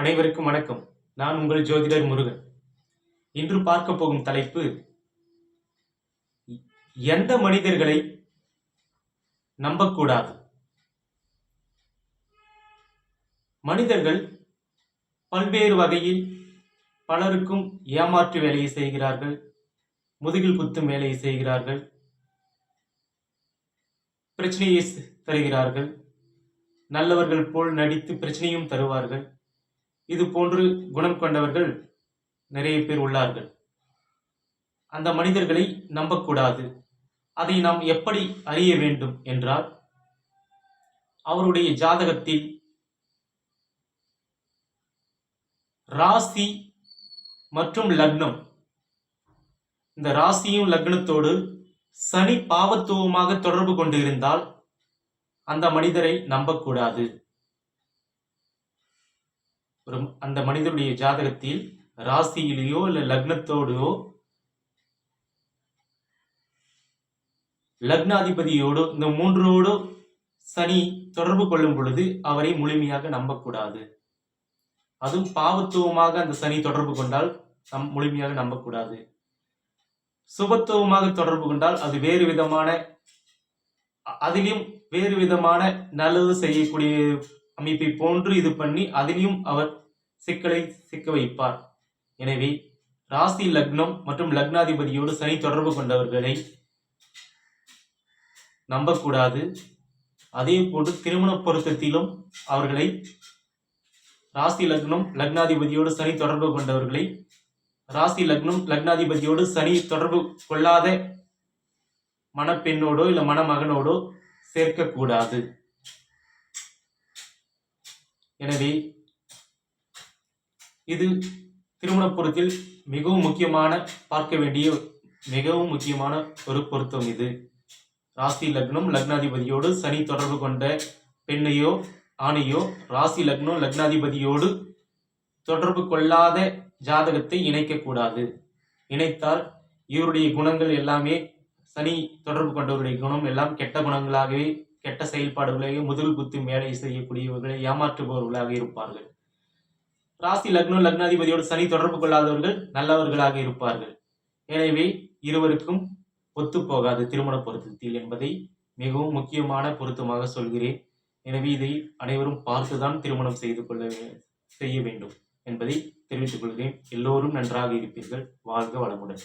அனைவருக்கும் வணக்கம். நான் உங்கள் ஜோதிடர் முருகன். இன்று பார்க்க போகும் தலைப்பு எந்த மனிதர்களை நம்பக்கூடாது? மனிதர்கள் பல்வேறு வகையில் பலருக்கும் ஏமாற்று வேலையை செய்கிறார்கள் முதுகில் குத்தும் வேலையை செய்கிறார்கள் பிரச்சனையை தருகிறார்கள் நல்லவர்கள் போல் நடித்து பிரச்சனையும் தருவார்கள். இது போன்று குணம் கொண்டவர்கள் நிறைய பேர் உள்ளார்கள். அந்த மனிதர்களை நம்பக்கூடாது. அதை நாம் எப்படி அறிய வேண்டும் என்றால் அவருடைய ஜாதகத்தில் ராசி மற்றும் லக்னம். இந்த ராசியும் லக்னத்தோடு சனி பாவத்துவமாக தொடர்பு கொண்டு இருந்தால் அந்த மனிதரை நம்பக்கூடாது. ஒரு அந்த மனிதனுடைய ஜாதகத்தில் ராசியிலேயோ இல்லை லக்னத்தோடோ லக்னாதிபதியோடு இந்த மூன்றோடு சனி தொடர்பு கொள்ளும் பொழுது அவரை முழுமையாக நம்பக்கூடாது. அதுவும் பாவத்துவமாக அந்த சனி தொடர்பு கொண்டால் நம் முழுமையாக நம்பக்கூடாது. சுபத்துவமாக தொடர்பு கொண்டால் அது வேறு விதமான அதிலும் வேறு விதமான நல்லது செய்யக்கூடிய அமைப்பை போன்று இது பண்ணி அதிலையும் அவர் சிக்கலை சிக்க வைப்பார். எனவே ராசி லக்னம் மற்றும் லக்னாதிபதியோடு சனி தொடர்பு கொண்டவர்களை நம்பக்கூடாது. அதே போன்று திருமண பொருத்தத்திலும் அவர்களை ராசி லக்னம் லக்னாதிபதியோடு சனி தொடர்பு கொண்டவர்களை ராசி லக்னம் லக்னாதிபதியோடு சனி தொடர்பு கொள்ளாத மணப்பெண்ணோடோ இல்லை மணமகனோடோ சேர்க்கக்கூடாது. எனவே இது திருமண பொருத்தில் மிகவும் முக்கியமான பார்க்க வேண்டிய மிகவும் முக்கியமான ஒரு பொருத்தம் இது. ராசி லக்னம் லக்னாதிபதியோடு சனி தொடர்பு கொண்ட பெண்ணையோ ஆணையோ ராசி லக்னம் லக்னாதிபதியோடு தொடர்பு கொள்ளாத ஜாதகத்தை இணைக்கக்கூடாது. இணைத்தால் இவருடைய குணங்கள் எல்லாமே சனி தொடர்பு கொண்டவருடைய குணம் எல்லாம் கெட்ட குணங்களாகவே கெட்ட செயல்பாடுகளையே முதல் குத்து மேடை செய்யக்கூடியவர்களை ஏமாற்றுபவர்களாக இருப்பார்கள். ராசி லக்னம் லக்னாதிபதியோடு சனி தொடர்பு கொள்ளாதவர்கள் நல்லவர்களாக இருப்பார்கள். எனவே இருவருக்கும் ஒத்துப்போகாது திருமண பொருத்தத்தில் என்பதை மிகவும் முக்கியமான பொருத்தமாக சொல்கிறேன். எனவே இதை அனைவரும் பார்த்துதான் திருமணம் செய்து கொள்ள வே- செய்ய வேண்டும் என்பதை தெரிவித்துக் கொள்கிறேன். எல்லோரும் நன்றாக இருப்பீர்கள். வாழ்க வளமுடன்.